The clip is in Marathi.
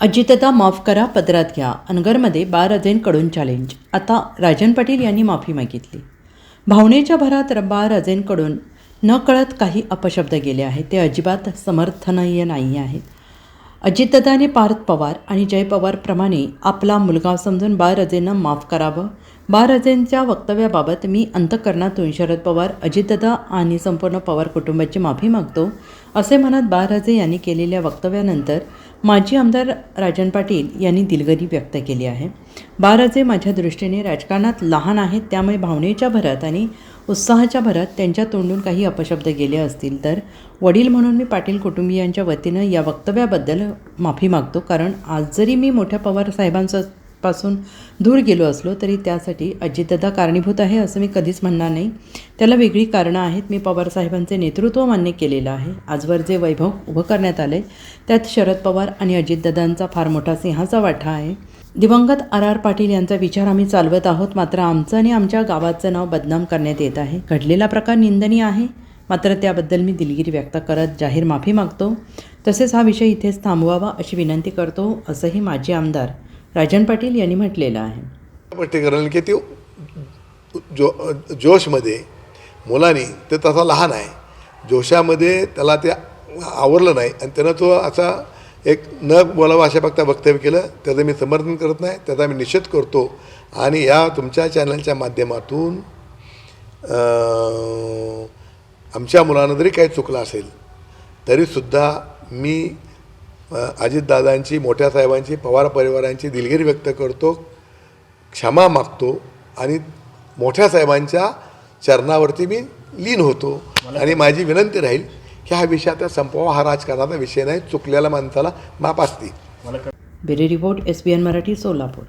अजितदा माफ करा पदरात घ्या. अनगरमध्ये बार अजेंकडून चॅलेंज आता राजन पाटील यांनी माफी मागितली. भावनेच्या भरात बार अजेंकडून न कळत काही अपशब्द गेले आहेत. ते अजिबात समर्थनीय नाही आहेत. अजितदाने पार्थ पवार आणि जय पवारप्रमाणे आपला मुलगा समजून बाळराजेंना माफ करावं. बाळराजेंच्या वक्तव्याबाबत मी अंतकरणातून शरद पवार अजितदा आणि संपूर्ण पवार कुटुंबाची माफी मागतो असे म्हणत बाळराजे यांनी केलेल्या वक्तव्यानंतर माजी आमदार राजन पाटील यांनी दिलगिरी व्यक्त केली आहे. बाराजे माझ्या दृष्टीने राजकारणात लहान आहेत त्यामुळे भावनेच्या भरात आणि उत्साहाच्या भरात त्यांच्या तोंडून काही अपशब्द गेले असतील तर वडील म्हणून मी पाटील कुटुंबियांच्या वतीनं या वक्तव्याबद्दल माफी मागतो. कारण आज जरी मी मोठ्या पवार साहेबांचं पासून दूर गेलो असलो तरी त्यासाठी अजितदादा कारणीभूत आहे असं मी कधीच म्हणणार नाही. त्याला वेगळी कारणं आहेत. मी पवारसाहेबांचे नेतृत्व मान्य केलेलं आहे. आजवर जे वैभव उभं करण्यात आलं आहे त्यात शरद पवार आणि अजितदादांचा फार मोठा सिंहाचा वाटा आहे. दिवंगत आर आर पाटील यांचा विचार आम्ही चालवत आहोत. मात्र आमचं आणि आमच्या गावाचं नाव बदनाम करण्यात येत आहे. घडलेला प्रकार निंदनीय आहे. मात्र त्याबद्दल मी दिलगिरी व्यक्त करत जाहीर माफी मागतो. तसेच हा विषय इथेच थांबवावा अशी विनंती करतो असंही माजी आमदार राजन पाटील यांनी म्हटलेलं आहे. स्पष्टीकरण की ते जो जोशमध्ये मुलांनी ते तसा लहान आहे. जोशामध्ये त्याला ते आवरलं नाही आणि त्यानं तो असा एक न बोलावं अशा फक्त वक्तव्य केलं. त्याचं मी समर्थन करत नाही त्याचा मी निषेध करतो. आणि या तुमच्या चॅनलच्या माध्यमातून आमच्या मुलानं जरी काही चुकलं असेल तरीसुद्धा मी अजितदादांची मोठ्या साहेबांची पवार परिवारांची दिलगिरी व्यक्त करतो क्षमा मागतो आणि मोठ्या साहेबांच्या चरणावरती मी लीन होतो. आणि माझी विनंती राहील की हा विषय आता संपवा हा राजकारणाचा विषय नाही चुकलेल्या माणसाला माप असते. Bureau report S B N Marathi Solapur.